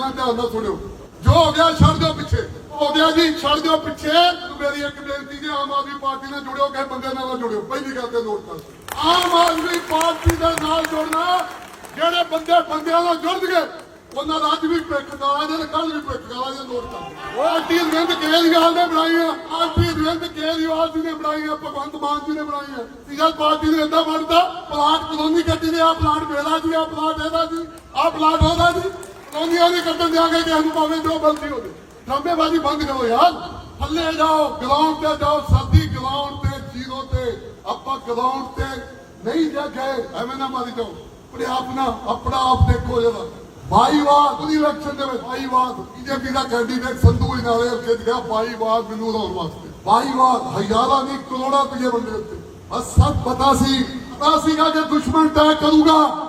ਗੱਲਾਂ ਧਿਆਨ ਨਾਲ ਸੁਣਿਓ। ਜੋ ਹੋ ਗਿਆ, ਛੱਡ ਦਿਓ ਪਿੱਛੇ। ਹੋ ਗਿਆ ਜੀ, ਛੱਡ ਦਿਓ ਪਿੱਛੇ। ਮੇਰੀ, ਇੱਕ ਬੇਨਤੀ ਜੀ, ਆਮ ਆਦਮੀ ਪਾਰਟੀ ਨਾਲ ਜੁੜਿਓ ਕਿਸੇ ਬੰਦੇ ਨਾਲ ਨਾ ਜੁੜਿਓ। ਪਹਿਲੀ ਗੱਲ ਤੇ ਨੋਟ ਕਰ ਆਮ ਆਦਮੀ ਪਾਰਟੀ ਦੇ ਨਾਲ ਜੁੜਨਾ, ਜਿਹੜੇ ਬੰਦੇ ਬੰਦਿਆਂ ਨਾਲ ਜੁੜ ਉਹਨਾਂ ਦਾ ਅੱਜ ਵੀ ਪਿੱਖ ਗਾਲਾਂ ਦੇ ਕੱਲ ਵੀ ਪਿੱਖ ਗਾਲਾਂ ਦੇ ਨੋਟ ਕਰ ਪਾਰਟੀ ਰਿੰਦ ਕੇਜਰੀਵਾਲ ਨੇ ਬਣਾਈ ਬਣਾਈਆਂ ਪਾਰਟੀ ਅਰਵਿੰਦ ਕੇਜਰੀਵਾਲ ਜੀ ਨੇ ਬਣਾਈ ਬਣਾਈਆਂ ਭਗਵੰਤ ਮਾਨ ਜੀ ਨੇ ਬਣਾਈਆਂ ਸੀਗਾ ਪਾਰਟੀ ਨੇ ਏਦਾਂ ਬਣਦਾ, ਪਲਾਟ ਕਲੋਨੀ ਕੱਢੀ ਨੇ ਆ, ਪਲਾਟ ਮੇਰਾ ਜੀ, ਆ ਪਲਾਟ ਇਹਦਾ ਜੀ, ਆ ਪਲਾਟ ਉਹਦਾ ਜੀ। ਕਲੋਨੀਆਂ ਦੇ ਕੱਟਣ ਦਿਆਂਗੇ ਕਿ ਸਾਨੂੰ ਭਾਵੇਂ ਜੋ ਬਲਦੀ ਹੋਵੇ। ਡਰਾਮੇਬਾਜ਼ੀ ਬੰਦ ਕਰੋ ਯਾਰ। ਥੱਲੇ ਜਾਓ ਗਰਾਊਂਡ ਤੇ ਜਾਓ, ਸਾਦੀ ਗਰਾਊਂਡ ਤੇ ਜ਼ੀਰੋ ਤੇ। ਆਪਾਂ ਗਰਾਊਂਡ ਤੇ ਨਹੀਂ ਜਾ ਗਏ ਐਵੇਂ ਨਾ ਮਾਰੀ ਜਾਓ। ਆਪਣੇ ਆਪ ਨਾ, ਆਪਣਾ ਆਪ ਦੇਖੋ ਜਰਾ। ਬਾਈਵਾਦ, ਉਹਦੀ ਇਲੈਕਸ਼ਨ ਦੇ ਵਿੱਚ ਬਾਈਵਾਦ। ਬੀਜੇਪੀ ਦਾ ਕੈਂਡੀਡੇਟ ਸੰਧੂ ਇਨਾਲੇ ਜਿੱਤ ਗਿਆ, ਬਾਈਵਾਦ ਮੈਨੂੰ ਹਰਾਉਣ ਵਾਸਤੇ। ਬਾਈਵਾਦ, ਹਜ਼ਾਰਾਂ ਨਹੀਂ, ਕਰੋੜਾਂ ਰੁਪਏ ਬੰਦੇ ਉੱਤੇ। ਬਸ ਸਭ ਪਤਾ ਸੀ। ਪਤਾ ਸੀਗਾ ਕਿ ਦੁਸ਼ਮਣ ਤੈਅ ਕਰੂਗਾ।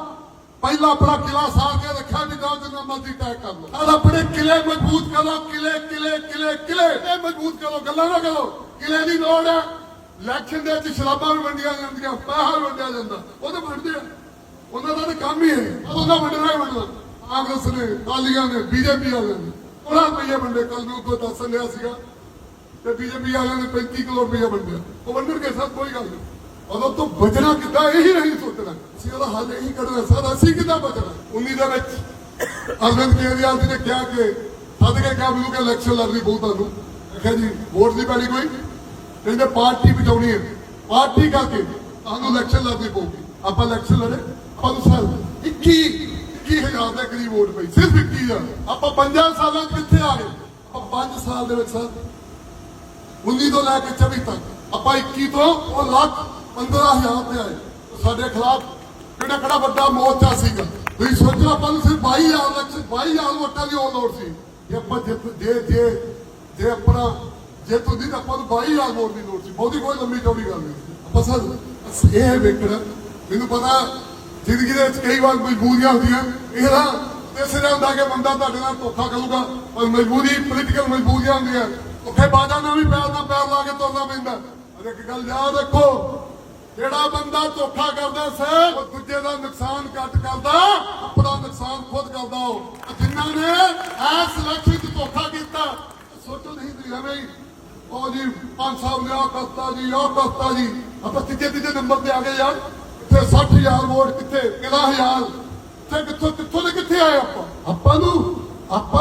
ਪਹਿਲਾਂ ਆਪਣਾ ਕਿਲਾ ਸਾਰ ਕੇ ਰੱਖਿਆ ਵੀ ਜਿੰਨਾ ਮਰਜ਼ੀ ਤੈਅ ਕਰ ਲਓ। ਨਾਲ ਆਪਣੇ ਕਿਲੇ ਮਜ਼ਬੂਤ ਕਰੋ, ਕਿਲੇ ਕਿਲੇ ਕਿਲੇ ਕਿਲੇ। ਇਹ ਮਜ਼ਬੂਤ ਕਰੋ, ਗੱਲਾਂ ਨਾ ਕਰੋ। ਕਿਲੇ ਦੀ ਲੋੜ ਹੈ। ਇਲੈਕਸ਼ਨ ਦੇ ਵਿੱਚ ਸ਼ਰਾਬਾਂ ਵੀ ਵੰਡੀਆਂ ਜਾਂਦੀਆਂ, ਪੈਸਾ ਵੀ ਵੰਡਿਆ ਜਾਂਦਾ। ਉਹ ਤਾਂ ਵੰਡਦੇ ਆ। ਉਹਨਾਂ ਦਾ ਤਾਂ ਕੰਮ ਹੀ ਹੈ। ਉਹਨਾਂ ਵੰਡਣਾ ਹੀ ਵੰਡਣਾ। ਕਾਂਗਰਸ ਨੇ ਕਾਲੀਆਂ ਨੇ, ਬੀਜੇਪੀ ਵਾਲਿਆਂ ਨੇ। ਉਹਨਾਂ ਰੁਪਏ ਵੰਡੇ ਕੱਲ ਨੂੰ ਕੋਈ ਦੱਸ ਲਿਆ ਸੀਗਾ। ਤੇ ਬੀਜੇਪੀ ਵਾਲਿਆਂ ਨੇ 35 ਕਰੋੜ ਰੁਪਏ ਵੰਡਿਆ। ਉਹ ਵੰਡਣਗੇ ਸਭ ਕੋਈ ਗੱਲ ਨਹੀਂ। ਉਦੋਂ ਤੋਂ ਬਚਣਾ ਕਿੱਦਾਂ, ਇਹੀ ਨਹੀਂ ਸੋਚਣਾ। ਅਸੀਂ ਉਹਦਾ ਹੱਲ ਇਹੀ ਕੱਢਣਾ, ਸਰ ਅਸੀਂ ਕਿੱਦਾਂ ਬਚਣਾ? 19 ਦੇ ਵਿੱਚ। ਅਰਵਿੰਦ ਕੇਜਰੀਵਾਲ ਜੀ ਨੇ ਕਿਹਾ ਕਿ ਸੱਦ ਕੇ ਇਲੈਕਸ਼ਨ ਲੜਨੀ ਪਊ ਤੁਹਾਨੂੰ। ਕਿਹਾ ਜੀ, ਵੋਟ ਦੀ ਪੈਣੀ ਕੋਈ। ਕਹਿੰਦੇ ਪਾਰਟੀ ਬਚਾਉਣੀ ਹੈ। ਪਾਰਟੀ ਕਰਕੇ ਤੁਹਾਨੂੰ ਇਲੈਕਸ਼ਨ ਲੜਨੀ ਪਊਗੀ। ਆਪਾਂ ਇਲੈਕਸ਼ਨ ਲੜੇ, ਆਪਾਂ ਨੂੰ ਸਾਲ 21 21000 ਦੇ ਕਰੀਬ ਵੋਟ ਪਈ। ਸਿਰਫ 21000 ਆਪਾਂ 5 ਸਾਲਾਂ 'ਚ ਕਿੱਥੇ ਆ ਗਏ? ਆਪਾਂ 5 ਸਾਲ ਦੇ ਵਿੱਚ ਸਰ। 19 ਤੋਂ ਲੈ ਕੇ 24 ਤੱਕ। ਆਪਾਂ 21 ਤੋਂ ਉਹ ਲੱਖ 15000 ਤੇ ਆਏ। ਸਾਡੇ ਖਿਲਾਫ ਕਿਹੜਾ ਕਿਹੜਾ ਵੱਡਾ ਮੋਰਚਾ ਸੀਗਾ? ਤੁਸੀਂ ਸੋਚੋ, ਆਪਾਂ ਨੂੰ ਸਿਰਫ 22000 ਲੱਖ 22000 ਵੋਟਾਂ ਦੀ ਉਹ ਲੋੜ ਸੀ। ਜੇ ਆਪਾਂ ਜਿੱਤ ਜੇ ਜੇ ਜੇ ਆਪਣਾ ਜੇ ਤੁਸੀਂ ਆਪਾਂ ਨੂੰ 22000 ਵੋਟ ਦੀ ਲੋੜ ਸੀ। ਬਹੁਤੀ ਕੋਈ ਲੰਮੀ ਚੌੜੀ ਗੱਲ ਨਹੀਂ ਆਪਾਂ ਸਰ ਇਹ ਵੇਖਣਾ। ਮੈਨੂੰ ਪਤਾ ਜ਼ਿੰਦਗੀ ਦੇ ਵਿੱਚ ਕਈ ਵਾਰ ਮਜਬੂਰੀਆਂ ਹੁੰਦੀਆਂ। ਇਹਦਾ ਇਸ ਤਰ੍ਹਾਂ ਹੁੰਦਾ ਕਿ ਬੰਦਾ ਤੁਹਾਡੇ ਨਾਲ ਧੋਖਾ ਕਰੂਗਾ, ਪਰ ਮਜਬੂਰੀ ਪੋਲੀਟੀਕਲ ਮਜਬੂਰੀਆਂ ਹੁੰਦੀਆਂ। ਉੱਥੇ ਬਾਜਾ ਨਾਲ ਵੀ ਪੈਰ ਨਾਲ ਪੈਰ ਲਾ ਕੇ ਤੁਰਨਾ ਪੈਂਦਾ। ਅਰੇ ਇੱਕ ਗੱਲ ਯਾਦ ਰੱਖੋ ਜਿਹੜਾ ਬੰਦਾ ਧੋਖਾ ਕਰਦਾ ਸੀ, ਉਹ ਦੂਜੇ ਦਾ ਨੁਕਸਾਨ ਘੱਟ ਕਰਦਾ, ਆਪਣਾ ਨੁਕਸਾਨ ਖੁਦ ਕਰਦਾ ਉਹ। ਜਿਨ੍ਹਾਂ ਨੇ ਐਸ ਇਲੈਕਸ਼ਨ 'ਚ ਧੋਖਾ ਕੀਤਾ, ਸੋਚੋ ਨਹੀਂ ਤੁਸੀਂ ਐਵੇਂ ਉਹ ਜੀ, ਪੰਜ ਸਾਹਿਬ ਨੇ ਆਹ ਕਰਤਾ ਜੀ, ਆਹ ਕਰਤਾ ਜੀ। ਆਪਾਂ ਤੀਜੇ ਤੀਜੇ ਨੰਬਰ ਤੇ ਆ ਗਏ ਯਾਰ। ਇੱਥੇ 60000 ਵੋਟ ਕਿੱਥੇ? 11000 ਤੇ ਕਿੱਥੋਂ ਕਿੱਥੋਂ ਦੇ ਕਿੱਥੇ ਆਏ ਆਪਾਂ? ਆਪਾਂ ਨੂੰ ਆਪਾਂ